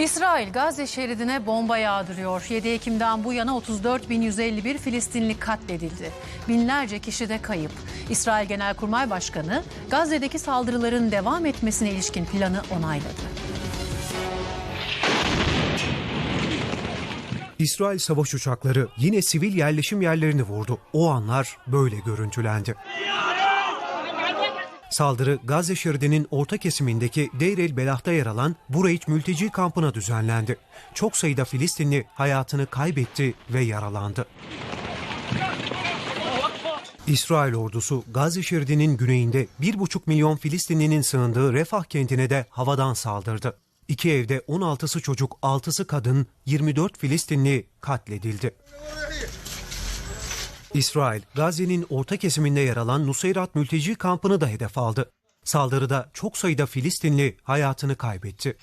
İsrail Gazze şeridine bomba yağdırıyor. 7 Ekim'den bu yana 34.151 Filistinli katledildi. Binlerce kişi de kayıp. İsrail Genelkurmay Başkanı Gazze'deki saldırıların devam etmesine ilişkin planı onayladı. İsrail savaş uçakları yine sivil yerleşim yerlerini vurdu. O anlar böyle görüntülendi. Saldırı Gazze şeridinin orta kesimindeki Deir el Belah'ta yer alan Bureyç mülteci kampına düzenlendi. Çok sayıda Filistinli hayatını kaybetti ve yaralandı. İsrail ordusu Gazze şeridinin güneyinde 1,5 milyon Filistinlinin sığındığı Refah kentine de havadan saldırdı. İki evde 16'sı çocuk, 6'sı kadın, 24 Filistinli katledildi. İsrail, Gazze'nin orta kesiminde yer alan Nusayrat mülteci kampını da hedef aldı. Saldırıda çok sayıda Filistinli hayatını kaybetti.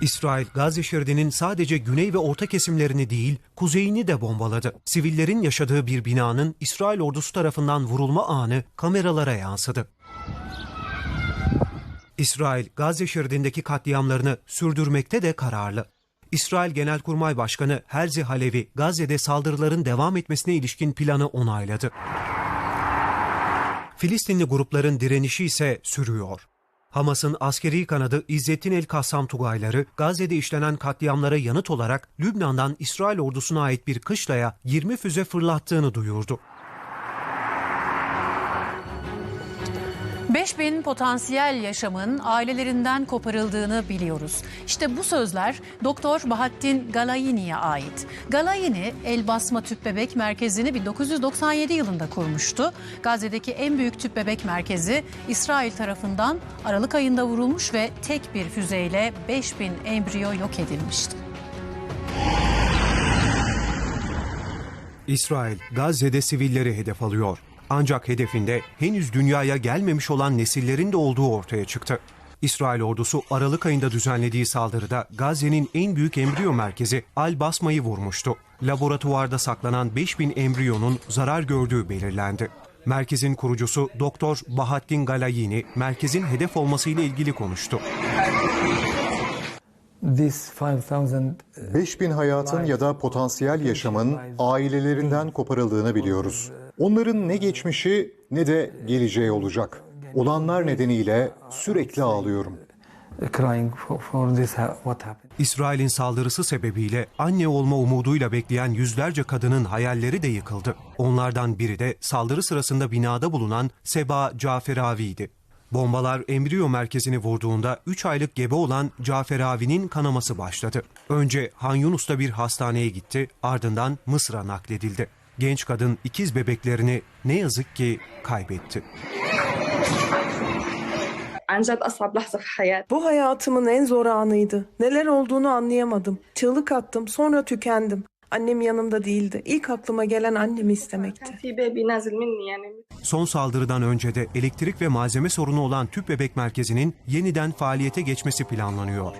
İsrail, Gazze şeridinin sadece güney ve orta kesimlerini değil, kuzeyini de bombaladı. Sivillerin yaşadığı bir binanın İsrail ordusu tarafından vurulma anı kameralara yansıdı. İsrail, Gazze şeridindeki katliamlarını sürdürmekte de kararlı. İsrail Genelkurmay Başkanı Herzi Halevi, Gazze'de saldırıların devam etmesine ilişkin planı onayladı. Filistinli grupların direnişi ise sürüyor. Hamas'ın askeri kanadı İzzettin El Kassam Tugayları, Gazze'de işlenen katliamlara yanıt olarak Lübnan'dan İsrail ordusuna ait bir kışlaya 20 füze fırlattığını duyurdu. 5000 potansiyel yaşamın ailelerinden koparıldığını biliyoruz. İşte bu sözler Doktor Bahattin Galayini'ye ait. Galayini El Basma Tüp Bebek Merkezi'ni 1997 yılında kurmuştu. Gazze'deki en büyük tüp bebek merkezi İsrail tarafından Aralık ayında vurulmuş ve tek bir füzeyle 5000 embriyo yok edilmişti. İsrail, Gazze'de sivilleri hedef alıyor. Ancak hedefinde henüz dünyaya gelmemiş olan nesillerin de olduğu ortaya çıktı. İsrail ordusu Aralık ayında düzenlediği saldırıda Gazze'nin en büyük embriyo merkezi Al Basma'yı vurmuştu. Laboratuvarda saklanan 5000 embriyonun zarar gördüğü belirlendi. Merkezin kurucusu Doktor Bahattin Galayini, merkezin hedef olmasıyla ilgili konuştu. This 5000 5000 hayatın ya da potansiyel yaşamın ailelerinden koparıldığını biliyoruz. Onların ne geçmişi ne de geleceği olacak. Olanlar nedeniyle sürekli ağlıyorum. crying for, for this ha- what happened. İsrail'in saldırısı sebebiyle anne olma umuduyla bekleyen yüzlerce kadının hayalleri de yıkıldı. Onlardan biri de saldırı sırasında binada bulunan Seba Caferavi'ydi. Bombalar embriyo merkezini vurduğunda 3 aylık gebe olan Caferavi'nin kanaması başladı. Önce Han Yunus'ta bir hastaneye gitti, ardından Mısır'a nakledildi genç kadın ikiz bebeklerini ne yazık ki kaybetti. Bu hayatımın en zor anıydı. Neler olduğunu anlayamadım. Çığlık attım, sonra tükendim. Annem yanımda değildi. İlk aklıma gelen annemi istemekti. Son saldırıdan önce de elektrik ve malzeme sorunu olan Tüp Bebek Merkezi'nin yeniden faaliyete geçmesi planlanıyor.